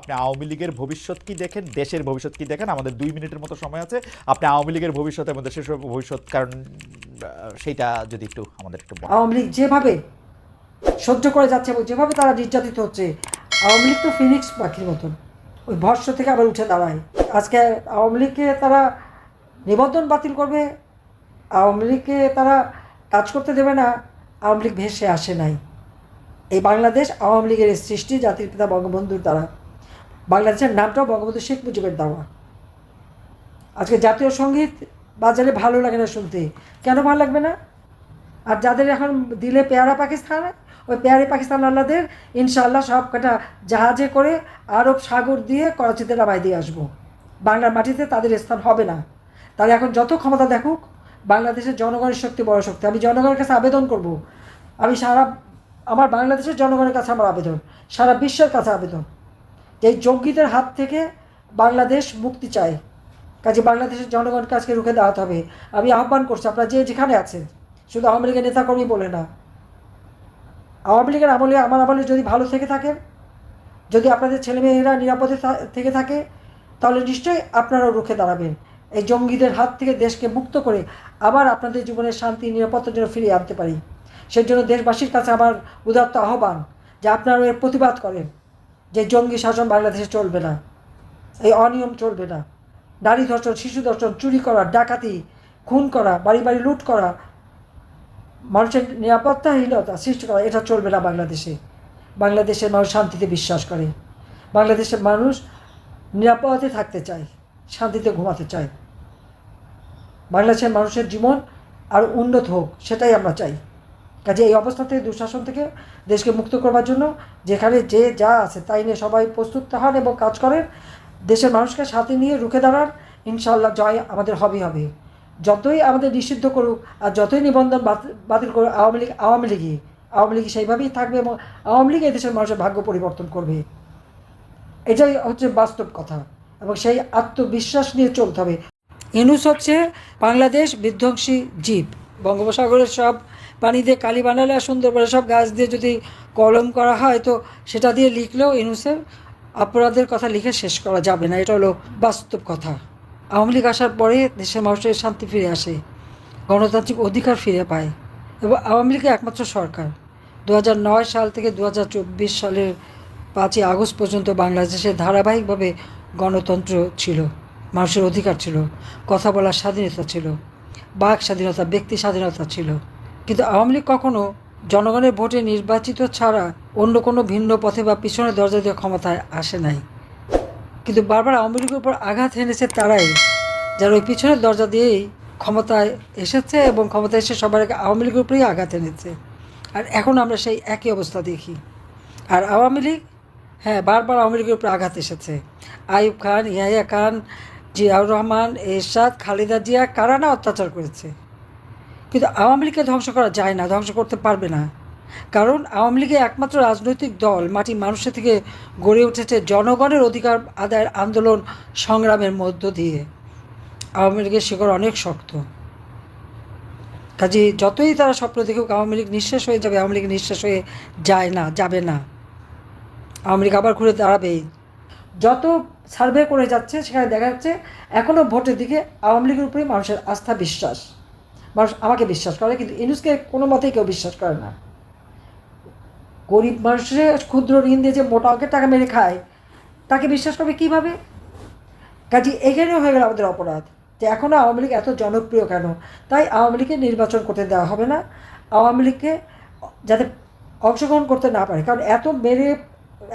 আপনি আওয়ামী লীগের ভবিষ্যৎ কি দেখেন? দেশের ভবিষ্যৎ কি দেখেন? আমাদের দুই মিনিটের মতো সময় আছে। আপনি আওয়ামী লীগের ভবিষ্যৎ এবং দেশের ভবিষ্যৎ, কারণ সেইটা যদি একটু আমাদের একটু আওয়ামী লীগ যেভাবে সহ্য করে যাচ্ছে এবং যেভাবে তারা নির্যাতিত হচ্ছে, আওয়ামী লীগ তো ফিনিক্স পাখির মতন। ওই ভর্ষ থেকে আবার উঠে দাঁড়ায়। আজকে আওয়ামী লীগকে তারা নিবন্ধন বাতিল করবে, আওয়ামী লীগকে তারা কাজ করতে দেবে না, আওয়ামী লীগ ভেসে আসে নাই। এই বাংলাদেশ আওয়ামী লীগের সৃষ্টি, জাতির পিতা বঙ্গবন্ধুর দ্বারা। বাংলাদেশের নামটাও বঙ্গবন্ধু শেখ মুজিবের দেওয়া। আজকে জাতীয় সংগীত বাজারে ভালো লাগে না শুনতে। কেন ভালো লাগবে না? আর যাদের এখন দিলে পেয়ারা পাকিস্তান, ওই পেয়ারি পাকিস্তান আল্লাদের ইনশাআল্লাহ সব কটা জাহাজে করে আরব সাগর দিয়ে করাচিতে নামাই দিয়ে আসব। বাংলার মাটিতে তাদের স্থান হবে না। তারা এখন যত ক্ষমতা দেখুক, বাংলাদেশের জনগণের শক্তি বড় শক্তি। আমি জনগণের কাছে আবেদন করব। আমি সারা, আমার বাংলাদেশের জনগণের কাছে আমার আবেদন। সারা বিশ্বের কাছে আবেদন। যে এই জঙ্গিদের হাত থেকে বাংলাদেশ মুক্তি চায়। কাজে বাংলাদেশের জনগণকে আজকে রুখে দাঁড়াতে হবে। আমি আহ্বান করছি, আপনারা যে যেখানে আছেন, শুধু আওয়ামী লীগের নেতাকর্মী বলে না। আওয়ামী লীগের আমলে, আমার আমলে যদি ভালো থেকে থাকেন যদি আপনাদের ছেলেমেয়েরা নিরাপদে থেকে থাকে, তাহলে নিশ্চয়ই আপনারাও রুখে দাঁড়াবেন। এই জঙ্গিদের হাত থেকে দেশকে মুক্ত করে আবার আপনাদের জীবনের শান্তি, নিরাপত্তার জন্য ফিরিয়ে আনতে পারি। সেই জন্য দেশবাসীর কাছে আমার উদাত্ত আহ্বান যে আপনারাও এর প্রতিবাদ করেন। যে জঙ্গি শাসন বাংলাদেশে চলবে না, এই অনিয়ম চলবে না। নারী ধর্ষণ, শিশু ধর্ষণ, চুরি করা, ডাকাতি, খুন করা, বাড়ি বাড়ি লুট করা, মানুষের নিরাপত্তাহীনতা সৃষ্টি করা, এটা চলবে না বাংলাদেশে। বাংলাদেশের মানুষ শান্তিতে বিশ্বাস করে। বাংলাদেশের মানুষ নিরাপদে থাকতে চায়, শান্তিতে ঘুমাতে চায়। বাংলাদেশের মানুষের জীবন আর উন্নত হোক, সেটাই আমরা চাই। কাজে এই অবস্থা থেকে, দুঃশাসন থেকে দেশকে মুক্ত করবার জন্য যেখানে যে যা আছে তাই নিয়ে সবাই প্রস্তুত হন এবং কাজ করেন। দেশের মানুষকে সাথে নিয়ে রুখে দাঁড়ান ইনশাল্লাহ জয় আমাদের হবেই হবে। যতই আমাদের নিষিদ্ধ করুক আর যতই নিবন্ধন বাতি- বাতিল করুক, আওয়ামী লীগ, আওয়ামী লীগই, আওয়ামী লীগ সেইভাবেই থাকবে এবং আওয়ামী লীগ দেশের মানুষের ভাগ্য পরিবর্তন করবে। এটাই হচ্ছে বাস্তব কথা এবং সেই আত্মবিশ্বাস নিয়ে চলতে হবে। ইনুস হচ্ছে বাংলাদেশ বিধ্বংসী জীব। বঙ্গোপসাগরের সব পানি দিয়ে কালি বানালে আর সুন্দর করে। সব গাছ দিয়ে যদি কলম করা হয় তো সেটা দিয়ে লিখলেও ইনুসের অপরাধের কথা লিখে শেষ করা যাবে না। এটা হলো বাস্তব কথা। আওয়ামী লীগ আসার পরে দেশের মানুষের শান্তি ফিরে আসে, গণতান্ত্রিক অধিকার ফিরে পায় এবং আওয়ামী লীগের একমাত্র সরকার। দু সাল থেকে দু হাজার চব্বিশ সালের পাঁচই আগস্ট পর্যন্ত বাংলাদেশে ধারাবাহিকভাবে গণতন্ত্র ছিল, মানুষের অধিকার ছিল, কথা বলার স্বাধীনতা ছিল, বাক স্বাধীনতা, ব্যক্তি স্বাধীনতা ছিল। কিন্তু আওয়ামী লীগ কখনো জনগণের ভোটে নির্বাচিত ছাড়া অন্য কোনো ভিন্ন পথে বা পিছনের দরজা দিয়ে ক্ষমতায় আসে নাই। কিন্তু বারবার আওয়ামী লীগের উপর আঘাত হেনেছে তারাই, যারা ওই পিছনের দরজা দিয়েই ক্ষমতায় এসেছে এবং ক্ষমতায় এসে সবার আগে আওয়ামী লীগের উপরেই আঘাত এনেছে। আর এখন আমরা সেই একই অবস্থা দেখি। আর আওয়ামী লীগ হ্যাঁ বারবার আওয়ামী লীগের উপরে আঘাত এসেছে। আইয়ুব খান, ইয়াহিয়া খান, জিয়াউর রহমান, এরশাদ, খালেদা জিয়া, কারা না অত্যাচার করেছে? কিন্তু আওয়ামী লীগকে ধ্বংস করা যায় না, ধ্বংস করতে পারবে না। কারণ আওয়ামী লীগের একমাত্র রাজনৈতিক দল মাটি মানুষের থেকে গড়ে উঠেছে জনগণের অধিকার আদায়ের আন্দোলন সংগ্রামের মধ্য দিয়ে। আওয়ামী লীগের শিকড় অনেক শক্ত। কাজে যতই তারা স্বপ্ন দেখুক, আওয়ামী লীগ নিঃশেষ হয়ে যাবে, আওয়ামী লীগ নিঃশেষ হয়ে যায় না, যাবে না। আওয়ামী লীগ আবার ঘুরে দাঁড়াবেই। যত সার্ভে করে যাচ্ছে, সেখানে দেখা যাচ্ছে এখনও ভোটের দিকে আওয়ামী লীগের উপরেই মানুষের আস্থা, বিশ্বাস। মানুষ আমাকে বিশ্বাস করে কিন্তু ইনুসকে কোনো মতেই কেউ বিশ্বাস করে না। গরিব মানুষের ক্ষুদ্র ঋণ দিয়ে যে মোটা অঙ্কের টাকা মেরে খায়, তাকে বিশ্বাস করবে কীভাবে? কাজে এখানেও হয়ে গেল আমাদের অপরাধ, যে এখনও আওয়ামী লীগ এত জনপ্রিয় কেন? তাই আওয়ামী লীগকে নির্বাচন করতে দেওয়া হবে না। আওয়ামী লীগকে যাতে অংশগ্রহণ করতে না পারে, কারণ এত মেরে,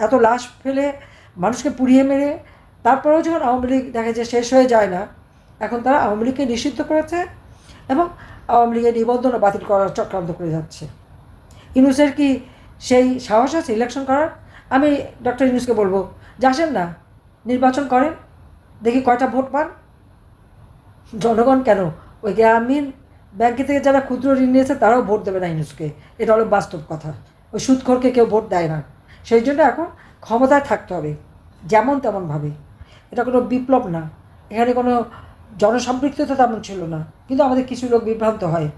এত লাশ ফেলে মানুষকে পুড়িয়ে মেরে, তারপরেও যখন আওয়ামী লীগ দেখা যায় শেষ হয়ে যায় না, এখন তারা আওয়ামী লীগকে নিষিদ্ধ করেছে। এবং আওয়ামী লীগের নিবন্ধনও বাতিল করার চক্রান্ত করে যাচ্ছে। ইউনুসের কি সেই সাহস আছে ইলেকশন করার? আমি ডক্টর ইউনুসকে বলব, যে আসেন না, নির্বাচন করেন, দেখি কয়টা ভোট পান। জনগণ কেন? ওই গ্রামীণ ব্যাংকে থেকে যারা ক্ষুদ্র ঋণ নিয়েছে, তারাও ভোট দেবে না ইউনুসকে। এটা হলো বাস্তব কথা। ওই সুদখোরকে কেউ ভোট দেয় না। সেই জন্য এখন ক্ষমতায় থাকতে হবে, যেমন তেমনভাবে। এটা কোনো বিপ্লব না। এখানে কোনো জনসম্পৃক্ততা তেমন ছিল না, কিন্তু আমাদের কিছু লোক বিভ্রান্ত হয়।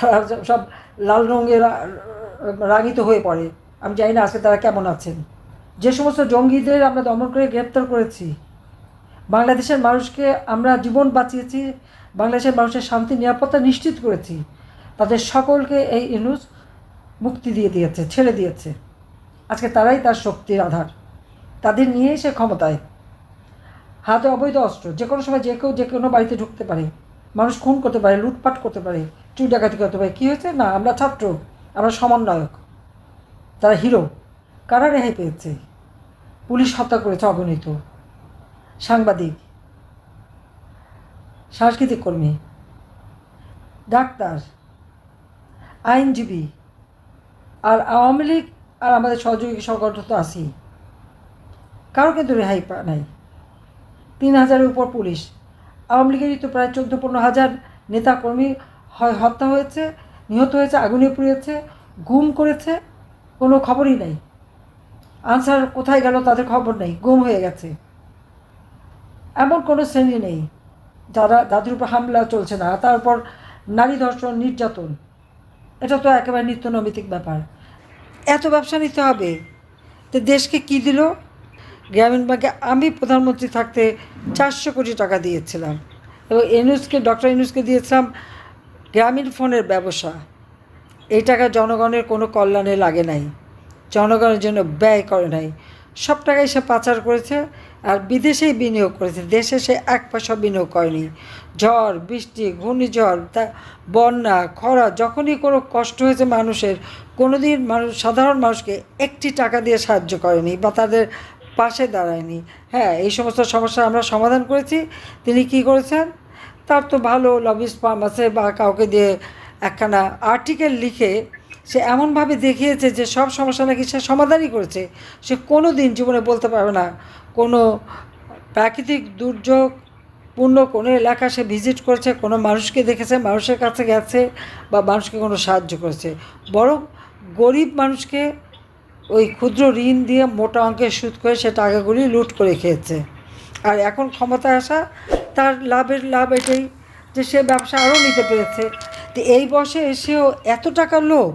তারা সব লাল রঙে রা- রাঙিত হয়ে পড়ে। আমি জানি না আজকে তারা কেমন আছেন। যে সমস্ত জঙ্গিদের আমরা দমন করে গ্রেপ্তার করেছি। বাংলাদেশের মানুষকে আমরা জীবন বাঁচিয়েছি, বাংলাদেশের মানুষের শান্তি, নিরাপত্তা নিশ্চিত করেছি। তাদের সকলকে এই ইনুস মুক্তি দিয়ে দিয়েছে, ছেড়ে দিয়েছে। আজকে তারাই তার শক্তির আধার। তাদের নিয়েই সে ক্ষমতায়। হাতে অবৈধ অস্ত্র, যে কোনো সময় যে কেউ, যে কোনো বাড়িতে ঢুকতে পারে। মানুষ খুন করতে পারে, লুটপাট করতে পারে, চুরি ডাকাতি করতে পারে। কী হয়েছে? না, আমরা ছাত্র, আমরা সমন্বয়ক, তারা হিরো। কারা রেহাই পেয়েছে? পুলিশ হত্যা করেছে অগণিত। সাংবাদিক, সাংস্কৃতিক কর্মী, ডাক্তার, আইনজীবী, আর আওয়ামী লীগ আর আমাদের সহযোগী সংগঠন তো আছেই। কারও কিন্তু রেহাই নাই। তিন হাজারের উপর পুলিশ। আওয়ামী লীগেরই তো প্রায় চোদ্দ পনেরো হাজার নেতাকর্মী হয়, হত্যা হয়েছে, নিহত হয়েছে, আগুনে পুড়িয়েছে গুম করেছে, কোনো খবরই নেই। আনসার কোথায় গেল তাদের খবর নেই, গুম হয়ে গেছে। এমন কোনো শ্রেণি নেই, যারা, যাদের উপর হামলা চলছে না তারপর নারী ধর্ষণ, নির্যাতন। এটা তো একেবারে নিত্য নৈমিতিক ব্যাপার। এত ব্যবসা নিতে হবে, তো দেশকে কি দিল? গ্রামীণ ব্যাংকে আমি প্রধানমন্ত্রী থাকতে চারশো কোটি টাকা দিয়েছিলাম। এবং এনুসকে ডক্টর ইনুসকে দিয়েছিলাম গ্রামীণ ফোনের ব্যবসা। এই টাকা জনগণের কোনো কল্যাণে লাগে নাই। জনগণের জন্য ব্যয় করে নাই। সব টাকাই সে পাচার করেছে আর বিদেশেই বিনিয়োগ করেছে। দেশে সে এক পয়সা বিনিয়োগ করেনি। ঝড়, বৃষ্টি, ঘূর্ণিঝড়, তা বন্যা, খরা, যখনই কোনো কষ্ট হয়েছে মানুষের কোনো দিন মানুষ, সাধারণ মানুষকে একটি টাকা দিয়ে সাহায্য করেনি বা তাদের পাশে দাঁড়ায়নি। হ্যাঁ এই সমস্ত সমস্যা আমরা সমাধান করেছি। তিনি কি করেছেন? তার তো ভালো লবিস্ট ফার্ম আছে বা কাউকে দিয়ে একখানা আর্টিকেল লিখে সে এমনভাবে দেখিয়েছে যে সব সমস্যা নাকি সে সমাধানই করেছে। সে কোনো দিন জীবনে বলতে পারবে না। কোনো প্রাকৃতিক দুর্যোগ, পূর্ণ কোনো এলাকা সে ভিজিট করেছে, কোনো মানুষকে দেখেছে, মানুষের কাছে গেছে বা মানুষকে কোনো সাহায্য করেছে। বরং গরিব মানুষকে ওই ক্ষুদ্র ঋণ দিয়ে মোটা অঙ্কের সুদ করে সে টাকাগুলি লুট করে খেয়েছে। আর এখন ক্ষমতা আসা তার লাভের লাভ এটাই যে সে ব্যবসা আরও নিতে পেরেছে। তো এই বসে এসেও এত টাকা লোভ?